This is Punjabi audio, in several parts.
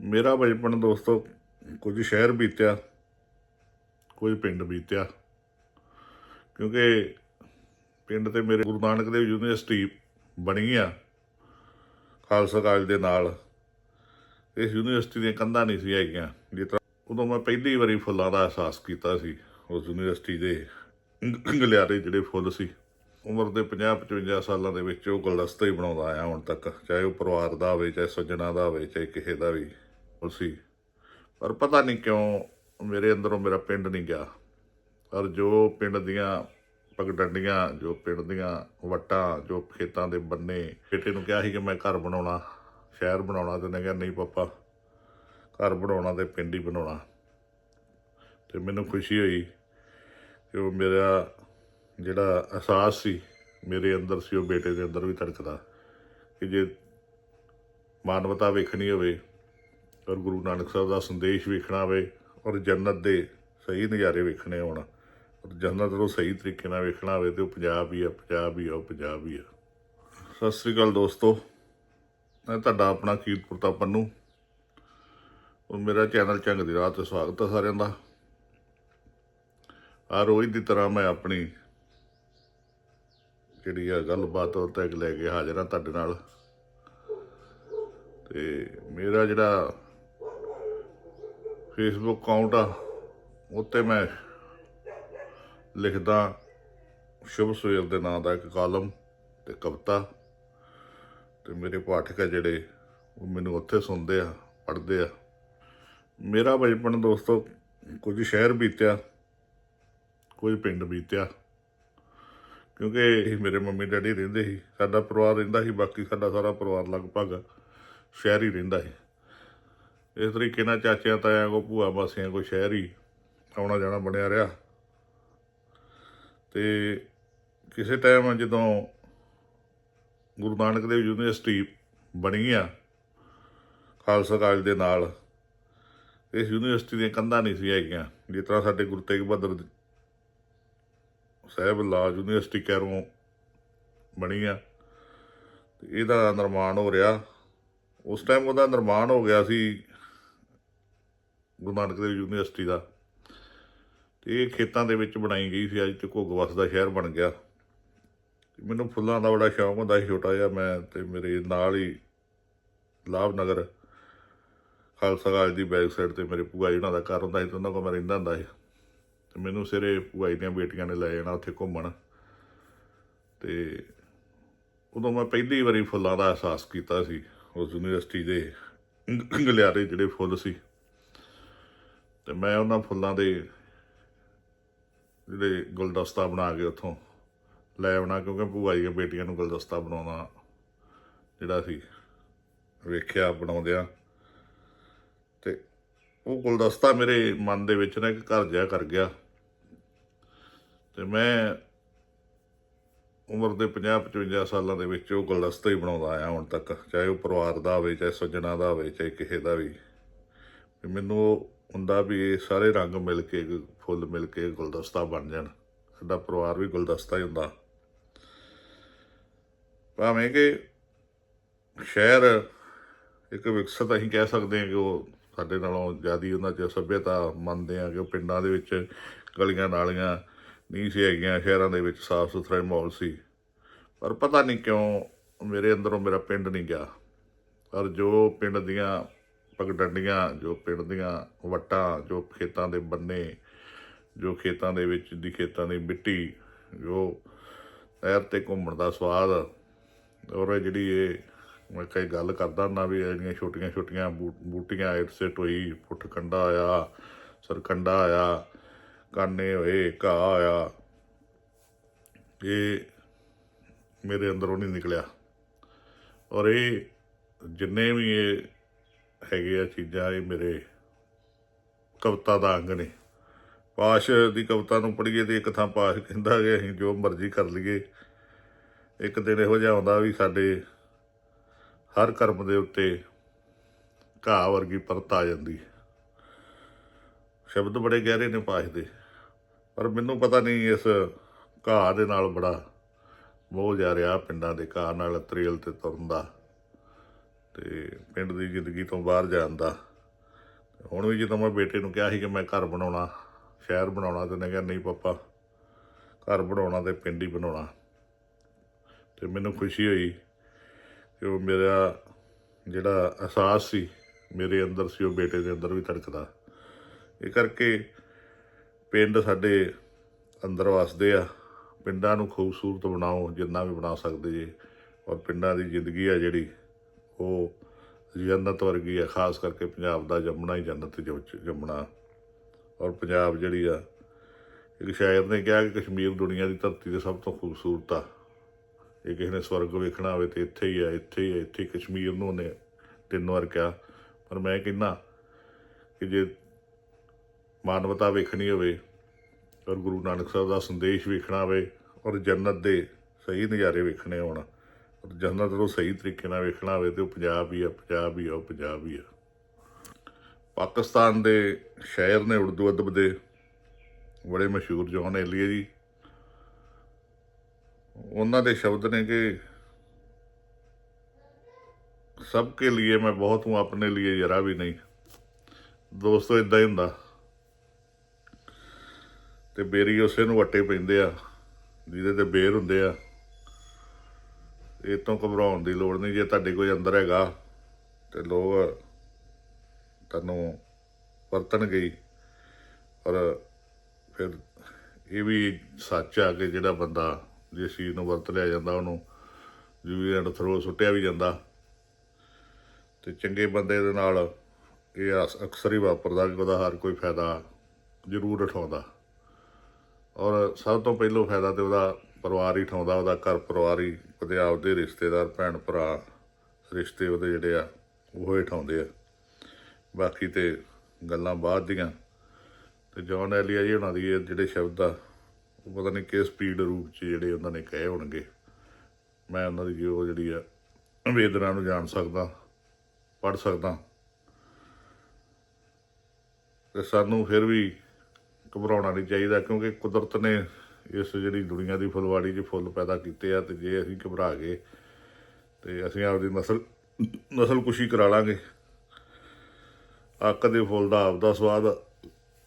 ਮੇਰਾ ਬਚਪਨ ਦੋਸਤੋ, ਕੁਝ ਸ਼ਹਿਰ ਬੀਤਿਆ, ਕੁਝ ਪਿੰਡ ਬੀਤਿਆ। ਕਿਉਂਕਿ ਪਿੰਡ ਤੇ ਮੇਰੇ ਗੁਰੂ ਨਾਨਕ ਦੇਵ ਯੂਨੀਵਰਸਿਟੀ ਬਣੀ ਆ, ਖਾਲਸਾ ਕਾਲਜ ਦੇ ਨਾਲ। ਇਸ ਯੂਨੀਵਰਸਿਟੀ ਦੀਆਂ ਕੰਧਾਂ ਨਹੀਂ ਸੀ ਹੈਗੀਆਂ, ਜਿਸ ਤਰ੍ਹਾਂ ਉਦੋਂ ਮੈਂ ਪਹਿਲੀ ਵਾਰੀ ਫੁੱਲਾਂ ਦਾ ਅਹਿਸਾਸ ਕੀਤਾ ਸੀ, ਉਸ ਯੂਨੀਵਰਸਿਟੀ ਦੇ ਗਲਿਆਰੇ ਜਿਹੜੇ ਫੁੱਲ ਸੀ। ਉਮਰ ਦੇ 50 55 ਸਾਲਾਂ ਦੇ ਵਿੱਚ ਉਹ ਗੁਲਦਸਤਾ ਹੀ ਬਣਾਉਂਦਾ ਆਇਆ ਹੁਣ ਤੱਕ, ਚਾਹੇ ਉਹ ਪਰਿਵਾਰ ਦਾ ਹੋਵੇ, ਚਾਹੇ ਸੱਜਣਾ ਦਾ ਹੋਵੇ, ਚਾਹੇ ਕਿਸੇ ਦਾ ਵੀ। ਸੀ। ਪਰ ਪਤਾ ਨਹੀਂ ਕਿਉਂ ਮੇਰੇ ਅੰਦਰੋਂ ਮੇਰਾ ਪਿੰਡ ਨਹੀਂ ਗਿਆ। ਪਰ ਜੋ ਪਿੰਡ ਦੀਆਂ ਪਗਡੰਡੀਆਂ, ਜੋ ਪਿੰਡ ਦੀਆਂ ਵਟਾਂ, ਜੋ ਖੇਤਾਂ ਦੇ ਬੰਨੇ, ਬੇਟੇ ਨੂੰ ਕਿਹਾ ਸੀ ਕਿ ਮੈਂ ਘਰ ਬਣਾਉਣਾ, ਸ਼ਹਿਰ ਬਣਾਉਣਾ ਤੇ ਉਹਨੇ ਕਿਹਾ ਨਹੀਂ ਪਾਪਾ, ਘਰ ਬਣਾਉਣਾ ਤੇ ਪਿੰਡ ਹੀ ਬਣਾਉਣਾ। ਤੇ ਮੈਨੂੰ ਖੁਸ਼ੀ ਹੋਈ ਕਿ ਉਹ ਮੇਰਾ ਜਿਹੜਾ ਅਹਿਸਾਸ ਸੀ, ਮੇਰੇ ਅੰਦਰ ਸੀ, ਉਹ ਬੇਟੇ ਦੇ ਅੰਦਰ ਵੀ ਤੜਕਦਾ ਕਿ ਜੇ ਮਾਨਵਤਾ ਵੇਖਣੀ ਹੋਵੇ ਔਰ ਗੁਰੂ ਨਾਨਕ ਸਾਹਿਬ ਦਾ ਸੰਦੇਸ਼ ਵੇਖਣਾ ਹੋਵੇ ਔਰ ਜੰਨਤ ਦੇ ਸਹੀ ਨਜ਼ਾਰੇ ਵੇਖਣੇ ਹੋਣ, ਔਰ ਜੰਨਤ ਨੂੰ ਸਹੀ ਤਰੀਕੇ ਨਾਲ ਵੇਖਣਾ ਹੋਵੇ ਤੇ ਉਹ ਪੰਜਾਬ ਹੀ ਆ, ਪੰਜਾਬ ਹੀ ਆ, ਉਹ ਪੰਜਾਬ ਹੀ ਆ। ਸਤਿ ਸ੍ਰੀ ਅਕਾਲ ਦੋਸਤੋ, ਮੈਂ ਤੁਹਾਡਾ ਆਪਣਾ ਕੀਰਤਪੁਰ ਦਾ ਪੰਨੂ। ਔਰ ਮੇਰਾ ਚੈਨਲ ਚੰਗ ਦੀ ਰਾਹ ਤੇ ਸਵਾਗਤ ਹੈ ਸਾਰਿਆਂ ਦਾ। ਆ ਰੋਜ਼ ਦੀ ਤਰ੍ਹਾਂ ਮੈਂ ਆਪਣੀ ਜਿਹੜੀ ਆ ਗੱਲਬਾਤ ਉਹ ਤੱਕ ਲੈ ਕੇ ਹਾਜ਼ਰ ਹਾਂ ਤੁਹਾਡੇ ਨਾਲ। ਤੇ ਮੇਰਾ ਜਿਹੜਾ ਫੇਸਬੁੱਕ ਅਕਾਊਂਟ ਆ, ਉੱਤੇ ਮੈਂ ਲਿਖਦਾ ਸ਼ੁਭ ਸਵੇਰ ਦੇ ਨਾਂ ਦਾ ਇੱਕ ਕਾਲਮ ਤੇ ਕਵਿਤਾ। ਤੇ ਮੇਰੇ ਪਾਠਕ ਆ ਜਿਹੜੇ, ਉਹ ਮੈਨੂੰ ਉੱਥੇ ਸੁਣਦੇ ਆ, ਪੜ੍ਹਦੇ ਆ। ਮੇਰਾ ਬਚਪਨ ਦੋਸਤੋ, ਕੁਝ ਸ਼ਹਿਰ ਬੀਤਿਆ, ਕੁਝ ਪਿੰਡ ਬੀਤਿਆ। ਕਿਉਂਕਿ ਇਹ ਮੇਰੇ ਮੰਮੀ ਡੈਡੀ ਰਹਿੰਦੇ ਸੀ, ਸਾਡਾ ਪਰਿਵਾਰ ਰਹਿੰਦਾ ਸੀ, ਬਾਕੀ ਸਾਡਾ ਸਾਰਾ ਪਰਿਵਾਰ ਲਗਭਗ ਸ਼ਹਿਰ ਹੀ ਰਹਿੰਦਾ ਸੀ। ਇਸ ਤਰੀਕੇ ਨਾਲ ਚਾਚਿਆਂ ਤਾਇਆਂ ਕੋ, ਭੂਆ ਮਾਸੀਆਂ ਕੋ ਸ਼ਹਿਰੀ ਆਉਣਾ ਜਾਣਾ ਬਣਿਆ ਰਿਹਾ। ਤੇ ਕਿਸੇ ਟਾਈਮ ਜਦੋਂ ਗੁਰੂ ਨਾਨਕ ਦੇਵ ਯੂਨੀਵਰਸਿਟੀ ਬਣੀ ਆ, ਖਾਲਸਾ ਕਾਲਜ ਦੇ ਨਾਲ, ਇਸ ਯੂਨੀਵਰਸਿਟੀ ਦੀਆਂ ਕੰਧਾਂ ਨਹੀਂ ਸੀ ਹੈਗੀਆਂ। ਜਿਸ ਤਰ੍ਹਾਂ ਸਾਡੇ ਗੁਰੂ ਤੇਗ ਬਹਾਦਰ ਸਾਹਿਬ ਲਾ ਯੂਨੀਵਰਸਿਟੀ ਕੈਰੋਂ ਬਣੀ ਆ, ਤੇ ਇਹਦਾ ਨਿਰਮਾਣ ਹੋ ਰਿਹਾ। ਉਸ ਟਾਈਮ ਉਹਦਾ ਨਿਰਮਾਣ ਹੋ ਗਿਆ ਸੀ ਗੁਰੂ ਨਾਨਕ ਦੇਵ ਯੂਨੀਵਰਸਿਟੀ ਦਾ। ਤੇ ਇਹ ਖੇਤਾਂ ਦੇ ਵਿੱਚ ਬਣਾਈ ਗਈ ਸੀ। ਅੱਜ ਤੇ ਘੁੱਗ ਵਸਦਾ ਸ਼ਹਿਰ ਬਣ ਗਿਆ। ਮੈਨੂੰ ਫੁੱਲਾਂ ਦਾ ਬੜਾ ਸ਼ੌਂਕ ਹੁੰਦਾ ਸੀ ਛੋਟਾ ਜਿਹਾ। ਮੈਂ ਤੇ ਮੇਰੇ ਨਾਲ ਹੀ ਲਾਭ ਨਗਰ, ਖਾਲਸਾ ਕਾਲਜ ਦੀ ਬੈਕ ਸਾਈਡ ਤੇ ਮੇਰੇ ਭੂਆ ਜੀ ਉਹਨਾਂ ਦਾ ਘਰ ਹੁੰਦਾ ਸੀ ਤੇ ਉਹਨਾਂ ਕੋਲ ਮੈਂ ਰਹਿੰਦਾ ਹੁੰਦਾ ਸੀ। ਤੇ ਮੈਨੂੰ ਸਿਰੇ ਭੂਆ ਜੀ ਦੀਆਂ ਬੇਟੀਆਂ ਨੇ ਲੈ ਜਾਣਾ ਉੱਥੇ ਘੁੰਮਣ। ਤੇ ਉਦੋਂ ਮੈਂ ਪਹਿਲੀ ਵਾਰੀ ਫੁੱਲਾਂ ਦਾ ਅਹਿਸਾਸ ਕੀਤਾ ਸੀ। ਉਸ ਯੂਨੀਵਰਸਿਟੀ ਦੇ ਗਲਿਆਰੇ ਜਿਹੜੇ ਫੁੱਲ ਸੀ। ਤੇ ਮੈਂ ਉਹਨਾਂ ਫੁੱਲਾਂ ਦੇ ਜਿਹੜੇ ਗੁਲਦਸਤਾ ਬਣਾ ਕੇ ਉੱਥੋਂ ਲੈ ਆਉਣਾ, ਕਿਉਂਕਿ ਭੂਆ ਜੀ ਦੀਆਂ ਬੇਟੀਆਂ ਨੂੰ ਗੁਲਦਸਤਾ ਬਣਾਉਣਾ ਜਿਹੜਾ ਸੀ ਵੇਖਿਆ ਬਣਾਉਂਦਿਆਂ ਤੇ ਉਹ ਗੁਲਦਸਤਾ ਮੇਰੇ ਮਨ ਦੇ ਵਿੱਚ ਨਾ ਇੱਕ ਘਰ ਜਿਹਾ ਕਰ ਗਿਆ। ਤੇ ਮੈਂ ਉਮਰ ਦੇ 50 55 ਸਾਲਾਂ ਦੇ ਵਿੱਚ ਉਹ ਗੁਲਦਸਤਾ ਹੀ ਬਣਾਉਂਦਾ ਆਇਆ ਹੁਣ ਤੱਕ, ਚਾਹੇ ਉਹ ਪਰਿਵਾਰ ਦਾ ਹੋਵੇ, ਚਾਹੇ ਸੱਜਣਾ ਦਾ ਹੋਵੇ, ਚਾਹੇ ਕਿਸੇ ਦਾ ਵੀ। ਮੈਨੂੰ ਉਹ ਹੁੰਦਾ ਵੀ ਇਹ ਸਾਰੇ ਰੰਗ ਮਿਲ ਕੇ, ਫੁੱਲ ਮਿਲ ਕੇ ਗੁਲਦਸਤਾ ਬਣ ਜਾਣ। ਸਾਡਾ ਪਰਿਵਾਰ ਵੀ ਗੁਲਦਸਤਾ ਹੀ ਹੁੰਦਾ। ਭਾਵੇਂ ਕਿ ਸ਼ਹਿਰ ਇੱਕ ਵਿਕਸਿਤ ਅਸੀਂ ਕਹਿ ਸਕਦੇ ਹਾਂ ਕਿ ਉਹ ਸਾਡੇ ਨਾਲੋਂ ਜ਼ਿਆਦੀ ਉਹਨਾਂ 'ਚ ਸੱਭਿਅਤਾ ਮੰਨਦੇ ਆ ਕਿ ਉਹ ਪਿੰਡਾਂ ਦੇ ਵਿੱਚ ਗਲੀਆਂ ਨਾਲੀਆਂ ਨਹੀਂ ਸੀ ਹੈਗੀਆਂ, ਸ਼ਹਿਰਾਂ ਦੇ ਵਿੱਚ ਸਾਫ਼ ਸੁਥਰਾ ਮਾਹੌਲ ਸੀ। ਪਰ ਪਤਾ ਨਹੀਂ ਕਿਉਂ ਮੇਰੇ ਅੰਦਰੋਂ ਮੇਰਾ ਪਿੰਡ ਨਹੀਂ ਗਿਆ। ਪਰ ਜੋ ਪਿੰਡ ਦੀਆਂ ਪਗਡੰਡੀਆਂ ਜੋ ਪਿੰਡ ਦੀਆਂ ਵਟਾਂ, ਜੋ ਖੇਤਾਂ ਦੇ ਬੰਨੇ, ਜੋ ਖੇਤਾਂ ਦੇ ਵਿੱਚ ਦੀ ਖੇਤਾਂ ਦੀ ਮਿੱਟੀ, ਜੋ ਨਹਿਰ ਤੇ ਘੁੰਮਣ ਦਾ ਸਵਾਦ। ਔਰ ਇਹ ਜਿਹੜੀ ਇਹ ਮੈਂ ਕਈ ਗੱਲ ਕਰਦਾ ਨਾ ਵੀ ਇਹ ਜਿਹੜੀਆਂ ਛੋਟੀਆਂ ਛੋਟੀਆਂ ਬੂ- ਬੂਟੀਆਂ ਇਟਸੇ ਟੋਈ ਪੁੱਠ ਕੰਡਾ ਆਇਆ, ਸਰਕੰਡਾ ਆਇਆ, ਕਾਨੇ ਹੋਏ, ਘਾਹ ਆਇਆ। ਇਹ ਮੇਰੇ ਅੰਦਰੋਂ ਨਹੀਂ ਨਿਕਲਿਆ। ਔਰ ਇਹ ਜਿੰਨੇ ਵੀ ਇਹ ਹੈਗੇ ਆ ਚੀਜ਼ਾਂ ਇਹ ਮੇਰੇ ਕਵਿਤਾ ਦਾ ਅੰਗ ਨੇ। ਪਾਸ਼ ਦੀ ਕਵਿਤਾ ਨੂੰ ਪੜ੍ਹੀਏ ਤੇ ਇੱਕ ਥਾਂ ਪਾਸ਼ ਕਹਿੰਦਾ ਕਿ ਅਸੀਂ ਜੋ ਮਰਜ਼ੀ ਕਰ ਲਈਏ। ਇੱਕ ਦਿਨ ਇਹੋ ਜਿਹਾ ਆਉਂਦਾ ਵੀ ਸਾਡੇ ਹਰ ਕਰਮ ਦੇ ਉੱਤੇ ਘਾਹ ਵਰਗੀ ਪਰਤ ਆ ਜਾਂਦੀ। ਸ਼ਬਦ ਬੜੇ ਗਹਿਰੇ ਨੇ ਪਾਸ਼ ਦੇ, ਪਰ ਮੈਨੂੰ ਪਤਾ ਨਹੀਂ ਇਸ ਘਾਹ ਦੇ ਨਾਲ ਬੜਾ ਮੋਹ ਜਾ ਰਿਹਾ ਪਿੰਡਾਂ ਦੇ ਘਾਹ ਨਾਲ ਤਰੇਲ ਤੇ ਤੁਰਨ ਦਾ। ਤੇ ਪਿੰਡ ਦੀ ਜ਼ਿੰਦਗੀ ਤੋਂ ਬਾਹਰ ਜਾਣ ਦਾ। ਹੁਣ ਵੀ ਜਦੋਂ ਮੈਂ ਬੇਟੇ ਨੂੰ ਕਿਹਾ ਸੀ ਕਿ ਮੈਂ ਘਰ ਬਣਾਉਣਾ, ਸ਼ਹਿਰ ਬਣਾਉਣਾ, ਤੇ ਉਹਨੇ ਕਿਹਾ, ਨਹੀਂ ਪਾਪਾ, ਘਰ ਬਣਾਉਣਾ ਤੇ ਪਿੰਡ ਹੀ ਬਣਾਉਣਾ। ਤੇ ਮੈਨੂੰ ਖੁਸ਼ੀ ਹੋਈ ਕਿ ਉਹ ਮੇਰਾ ਜਿਹੜਾ ਅਹਿਸਾਸ ਸੀ, ਮੇਰੇ ਅੰਦਰ ਸੀ, ਉਹ ਬੇਟੇ ਦੇ ਅੰਦਰ ਵੀ ਤੜਕਦਾ। ਇਹ ਕਰਕੇ ਪਿੰਡ ਸਾਡੇ ਅੰਦਰ ਵਸਦੇ ਆ। ਪਿੰਡਾਂ ਨੂੰ ਖੂਬਸੂਰਤ ਬਣਾਓ, ਜਿੰਨਾ ਵੀ ਬਣਾ ਸਕਦੇ ਜੇ। ਔਰ ਪਿੰਡਾਂ ਦੀ ਜ਼ਿੰਦਗੀ ਆ ਜਿਹੜੀ ਉਹ ਜੰਨਤ ਵਰਗੀ ਆ, ਖਾਸ ਕਰਕੇ ਪੰਜਾਬ ਦਾ ਜੰਮਣਾ ਹੀ ਜੰਨਤ ਜੰਮਣਾ। ਔਰ ਪੰਜਾਬ ਜਿਹੜੀ ਆ, ਇੱਕ ਸ਼ਾਇਰ ਨੇ ਕਿਹਾ ਕਿ ਕਸ਼ਮੀਰ ਦੁਨੀਆ ਦੀ ਧਰਤੀ ਤੇ ਸਭ ਤੋਂ ਖੂਬਸੂਰਤ ਆ। ਇਹ ਕਿਸੇ ਨੇ ਸਵਰਗ ਵੇਖਣਾ ਹੋਵੇ ਤੇ ਇੱਥੇ ਹੀ ਆ, ਇੱਥੇ ਹੀ ਆ, ਇੱਥੇ ਕਸ਼ਮੀਰ ਨੂੰ ਉਹਨੇ ਤਿੰਨ ਵਾਰ ਕਿਹਾ। ਪਰ ਮੈਂ ਕਹਿੰਦਾ ਕਿ ਜੇ ਮਾਨਵਤਾ ਵੇਖਣੀ ਹੋਵੇ ਔਰ ਗੁਰੂ ਨਾਨਕ ਸਾਹਿਬ ਦਾ ਸੰਦੇਸ਼ ਵੇਖਣਾ ਹੋਵੇ ਔਰ ਜੰਨਤ ਦੇ ਸਹੀ ਨਜ਼ਾਰੇ ਵੇਖਣੇ ਹੋਣ ਜੰਨਤ ਨੂੰ ਸਹੀ ਤਰੀਕੇ ਨਾਲ ਵੇਖਣਾ ਹੋਵੇ ਤੇ ਉਹ ਪੰਜਾਬ ਹੀ ਆ, ਪੰਜਾਬ ਹੀ ਆ, ਉਹ ਪੰਜਾਬ ਹੀ ਆ। ਪਾਕਿਸਤਾਨ ਦੇ ਸ਼ਾਇਰ ਨੇ ਉਰਦੂ ਅਦਬ ਦੇ ਬੜੇ ਮਸ਼ਹੂਰ ਜੌਨ ਏਲੀਏ ਜੀ। ਉਹਨਾਂ ਦੇ ਸ਼ਬਦ ਨੇ ਕਿ ਸਭ ਕੇ ਲਈ ਮੈਂ ਬਹੁਤ ਹੂੰ, ਆਪਣੇ ਲਈ ਜਰਾ ਵੀ ਨਹੀਂ। ਦੋਸਤੋ ਇਦਾਂ ਹੀ ਹੁੰਦਾ। ਤੇ ਬੇਰੀ ਉਸੇ ਨੂੰ ਵੱਟੇ ਪੈਂਦੇ ਆ, ਜਿਹਦੇ ਤੇ ਬੇਰ ਹੁੰਦੇ ਆ। ਇਹ ਤੋਂ ਘਬਰਾਉਣ ਦੀ ਲੋੜ ਨਹੀਂ ਜੇ ਤੁਹਾਡੇ ਕੋਈ ਅੰਦਰ ਹੈਗਾ ਤੇ ਲੋਕ ਤੁਹਾਨੂੰ ਵਰਤਣਗੇ ਹੀ। ਪਰ ਫਿਰ ਇਹ ਵੀ ਸੱਚ ਆ ਕਿ ਜਿਹੜਾ ਬੰਦਾ ਜਿਸ ਚੀਜ਼ ਨੂੰ ਵਰਤ ਲਿਆ ਜਾਂਦਾ, ਉਹਨੂੰ ਜਿਵੇਂ ਐਂਡ ਥਰੋ ਸੁੱਟਿਆ ਵੀ ਜਾਂਦਾ ਤੇ ਚੰਗੇ ਬੰਦੇ ਦੇ ਨਾਲ ਇਹ ਅਸ- ਅਕਸਰ ਹੀ ਵਾਪਰਦਾ ਕਿ ਉਹਦਾ ਹਰ ਕੋਈ ਫਾਇਦਾ ਜ਼ਰੂਰ ਉਠਾਉਂਦਾ ਔਰ ਸਭ ਤੋਂ ਪਹਿਲੋਂ ਫਾਇਦਾ ਤੇ ਉਹਦਾ ਪਰਿਵਾਰ ਹੀ ਉਠਾਉਂਦਾ ਉਹਦਾ ਘਰ ਪਰਿਵਾਰ ਹੀ, ਉਹਦੇ ਆਪਦੇ ਰਿਸ਼ਤੇਦਾਰ, ਭੈਣ ਭਰਾ, ਰਿਸ਼ਤੇ ਉਹਦੇ ਜਿਹੜੇ ਆ, ਉਹ ਹੀ ਉਠਾਉਂਦੇ ਆ। ਬਾਕੀ ਤੇ ਗੱਲਾਂ ਬਾਅਦ ਦੀਆਂ। ਤੇ ਜੌਨ ਐਲੀਆ ਜੀ ਉਹਨਾਂ ਦੀ ਜਿਹੜੇ ਸ਼ਬਦ ਆ, ਉਹ ਪਤਾ ਨਹੀਂ ਕਿਸ ਸਪੀਡ ਰੂਪ ਚ ਜਿਹੜੇ ਉਹਨਾਂ ਨੇ ਕਹੇ ਹੋਣਗੇ। ਮੈਂ ਉਹਨਾਂ ਦੀ ਉਹ ਜਿਹੜੀ ਆ, ਵੇਦਨਾ ਨੂੰ ਜਾਣ ਸਕਦਾ ਪੜ ਸਕਦਾ। ਤੇ ਸਾਨੂੰ ਫਿਰ ਵੀ ਘਬਰਾਉਣਾ ਨਹੀਂ ਚਾਹੀਦਾ, ਕਿਉਂਕਿ ਕੁਦਰਤ ਨੇ ਇਸ ਜਿਹੜੀ ਦੁਨੀਆ ਦੀ ਫੁਲਵਾੜੀ 'ਚ ਫੁੱਲ ਪੈਦਾ ਕੀਤੇ ਆ ਤੇ ਜੇ ਅਸੀਂ ਘਬਰਾ ਗਏ ਤੇ ਅਸੀਂ ਆਪਦੀ ਨਸਲ ਨਸਲ ਕੁਸ਼ੀ ਕਰਾ ਲਾਂਗੇ। ਅੱਕ ਦੇ ਫੁੱਲ ਦਾ ਆਪਦਾ ਸਵਾਦ ਆ,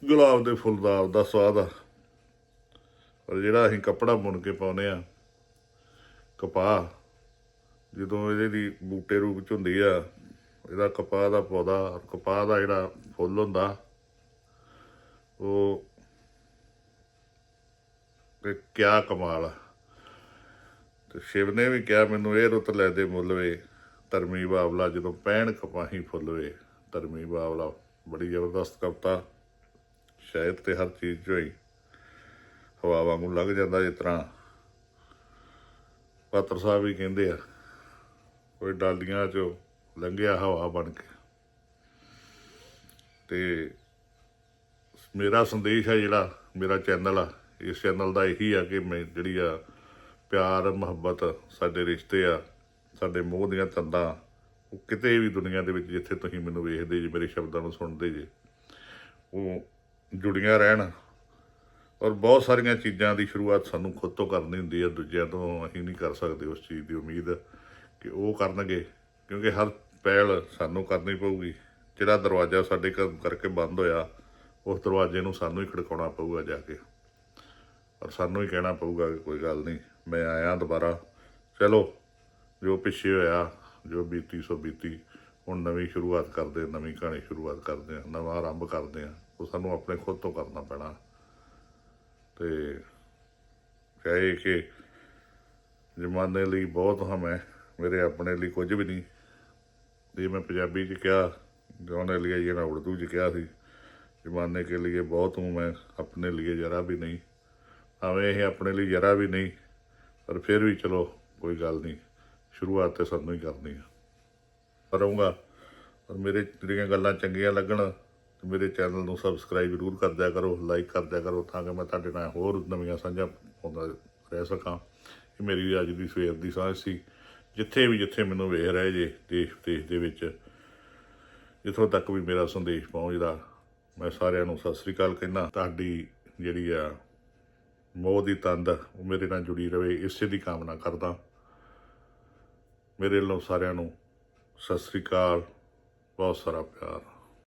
ਗੁਲਾਬ ਦੇ ਫੁੱਲ ਦਾ ਆਪਦਾ ਸਵਾਦ ਆ। ਪਰ ਜਿਹੜਾ ਅਸੀਂ ਕੱਪੜਾ ਬੁਣ ਕੇ ਪਾਉਨੇ ਆ ਕਪਾਹ ਜਦੋਂ ਇਹਦੇ ਦੀ ਬੂਟੇ ਰੂਪ ਚ ਹੁੰਦੀ ਆ ਇਹਦਾ ਕਪਾਹ ਦਾ ਪੌਦਾ ਕਪਾਹ ਦਾ ਜਿਹੜਾ ਫੁੱਲ ਹੁੰਦਾ ਉਹ ਤੇ ਕਿਆ ਕਮਾਲ ਆ। ਤੇ ਸ਼ਿਵ ਨੇ ਵੀ ਕਿਹਾ, ਮੈਨੂੰ ਇਹ ਰੁੱਤ ਲੈ ਦੇ ਮੁੱਲ ਵੇ, ਧਰਮੀ ਬਾਵਲਾ, ਜਦੋਂ ਪੈਣ ਕਪਾਹੀ ਫੁੱਲ ਵੇ। ਧਰਮੀ ਬਾਵਲਾ, ਬੜੀ ਜ਼ਬਰਦਸਤ ਕਵਿਤਾ। ਸ਼ਾਇਦ ਤੇ ਹਰ ਚੀਜ਼ 'ਚ ਹੋਈ ਹਵਾ ਵਾਂਗੂ ਲੱਗ ਜਾਂਦਾ ਜਿਸ ਤਰ੍ਹਾਂ। ਪਾਤਰ ਸਾਹਿਬ ਵੀ ਕਹਿੰਦੇ ਆ, ਕੋਈ ਡਾਲੀਆਂ 'ਚੋਂ ਲੰਘਿਆ ਹਵਾ ਬਣ ਕੇ। ਤੇ ਮੇਰਾ ਸੰਦੇਸ਼ ਹੈ ਜਿਹੜਾ, ਮੇਰਾ ਚੈਨਲ ਆ ਇਸ ਚੈਨਲ ਦਾ ਇਹੀ ਆ ਕਿ ਮੈਂ ਜਿਹੜੀ ਆ ਪਿਆਰ, ਮੁਹੱਬਤ ਸਾਡੇ ਰਿਸ਼ਤੇ ਆ, ਸਾਡੇ ਮੋਹ ਦੀਆਂ ਤੰਦਾਂ, ਉਹ ਕਿਤੇ ਵੀ ਦੁਨੀਆ ਦੇ ਵਿੱਚ ਜਿੱਥੇ ਤੁਸੀਂ ਮੈਨੂੰ ਵੇਖਦੇ ਜੇ, ਮੇਰੇ ਸ਼ਬਦਾਂ ਨੂੰ ਸੁਣਦੇ ਜੇ, ਉਹ ਜੁੜੀਆਂ ਰਹਿਣ। ਔਰ ਬਹੁਤ ਸਾਰੀਆਂ ਚੀਜ਼ਾਂ ਦੀ ਸ਼ੁਰੂਆਤ ਸਾਨੂੰ ਖੁਦ ਤੋਂ ਕਰਨੀ ਹੁੰਦੀ ਹੈ ਦੂਜਿਆਂ ਤੋਂ ਅਸੀਂ ਨਹੀਂ ਕਰ ਸਕਦੇ ਉਸ ਚੀਜ਼ ਦੀ ਉਮੀਦ ਕਿ ਉਹ ਕਰਨਗੇ, ਕਿਉਂਕਿ ਹਰ ਪਹਿਲ ਸਾਨੂੰ ਕਰਨੀ ਪਊਗੀ। ਜਿਹੜਾ ਦਰਵਾਜ਼ਾ ਸਾਡੇ ਘਰ ਕਰਕੇ ਬੰਦ ਹੋਇਆ, ਉਸ ਦਰਵਾਜ਼ੇ ਨੂੰ ਸਾਨੂੰ ਹੀ ਖੜਕਾਉਣਾ ਪਊਗਾ ਜਾ ਕੇ। ਪਰ ਸਾਨੂੰ ਹੀ ਕਹਿਣਾ ਪਊਗਾ ਕਿ ਕੋਈ ਗੱਲ ਨਹੀਂ, ਮੈਂ ਆਇਆ ਦੁਬਾਰਾ। ਚਲੋ, ਜੋ ਪਿੱਛੇ ਹੋਇਆ, ਜੋ ਬੀਤੀ ਸੋ ਬੀਤੀ, ਹੁਣ ਨਵੀਂ ਸ਼ੁਰੂਆਤ ਕਰਦੇ ਨਵੀਂ ਕਹਾਣੀ ਸ਼ੁਰੂਆਤ ਕਰਦੇ ਆ ਨਵਾਂ ਆਰੰਭ ਕਰਦੇ ਆ ਉਹ ਸਾਨੂੰ ਆਪਣੇ ਖੁਦ ਤੋਂ ਕਰਨਾ ਪੈਣਾ। ਤੇ ਕਹੇ ਕਿ ਜ਼ਮਾਨੇ ਲਈ ਬਹੁਤ ਹਾਂ ਮੈਂ ਮੇਰੇ ਆਪਣੇ ਲਈ ਕੁਝ ਵੀ ਨਹੀਂ। ਜੇ ਮੈਂ ਪੰਜਾਬੀ ਚ ਕਿਹਾ ਜੌਨ ਲਈ ਜਿਹੜਾ ਉਰਦੂ ਚ ਕਿਹਾ ਸੀ, ਜ਼ਮਾਨੇ ਕੇ ਲਈ ਬਹੁਤ ਹੂੰ ਮੈਂ ਆਪਣੇ ਲਈ ਜਰਾ ਵੀ ਨਹੀਂ। ਭਾਵੇਂ ਇਹ ਆਪਣੇ ਲਈ ਜਰਾ ਵੀ ਨਹੀਂ, ਪਰ ਫਿਰ ਵੀ ਚਲੋ ਕੋਈ ਗੱਲ ਨਹੀਂ। ਸ਼ੁਰੂਆਤ ਤੇ ਸਾਨੂੰ ਹੀ ਕਰਨੀ ਆ। ਰਹੂੰਗਾ ਔਰ ਮੇਰੇ ਜਿਹੜੀਆਂ ਗੱਲਾਂ ਚੰਗੀਆਂ ਲੱਗਣ, ਤੇ ਮੇਰੇ ਚੈਨਲ ਨੂੰ ਸਬਸਕ੍ਰਾਈਬ ਜ਼ਰੂਰ ਕਰ ਦਿਆ ਕਰੋ ਲਾਈਕ ਕਰ ਦਿਆ ਕਰੋ, ਤਾਂ ਕਿ ਮੈਂ ਤੁਹਾਡੇ ਨਾਲ ਹੋਰ ਨਵੀਆਂ ਸਾਂਝਾਂ ਪਾਉਂਦਾ ਰਹਿ ਸਕਾਂ। ਇਹ ਮੇਰੀ ਅੱਜ ਦੀ ਸਵੇਰ ਦੀ ਸਾਂਝ ਸੀ। ਜਿੱਥੇ ਵੀ ਜਿੱਥੇ ਮੈਨੂੰ ਵੇਖ ਰਹੇ ਜੇ ਦੇਸ਼ ਵਿਦੇਸ਼ ਦੇ ਵਿੱਚ, ਜਿੱਥੋਂ ਤੱਕ ਵੀ ਮੇਰਾ ਸੰਦੇਸ਼ ਪਹੁੰਚਦਾ, ਮੈਂ ਸਾਰਿਆਂ ਨੂੰ ਸਤਿ ਸ੍ਰੀ ਅਕਾਲ ਕਹਿੰਦਾ। ਤੁਹਾਡੀ ਜਿਹੜੀ ਆ ਮੋਹ ਦੀ ਤੰਦ ਉਹ ਮੇਰੇ ਨਾਲ ਜੁੜੀ ਰਵੇ, ਇਸੇ ਦੀ ਕਾਮਨਾ ਕਰਦਾ। ਮੇਰੇ ਵੱਲੋਂ ਸਾਰਿਆਂ ਨੂੰ ਸਤਿ ਸ੍ਰੀ ਅਕਾਲ, ਬਹੁਤ ਸਾਰਾ ਪਿਆਰ।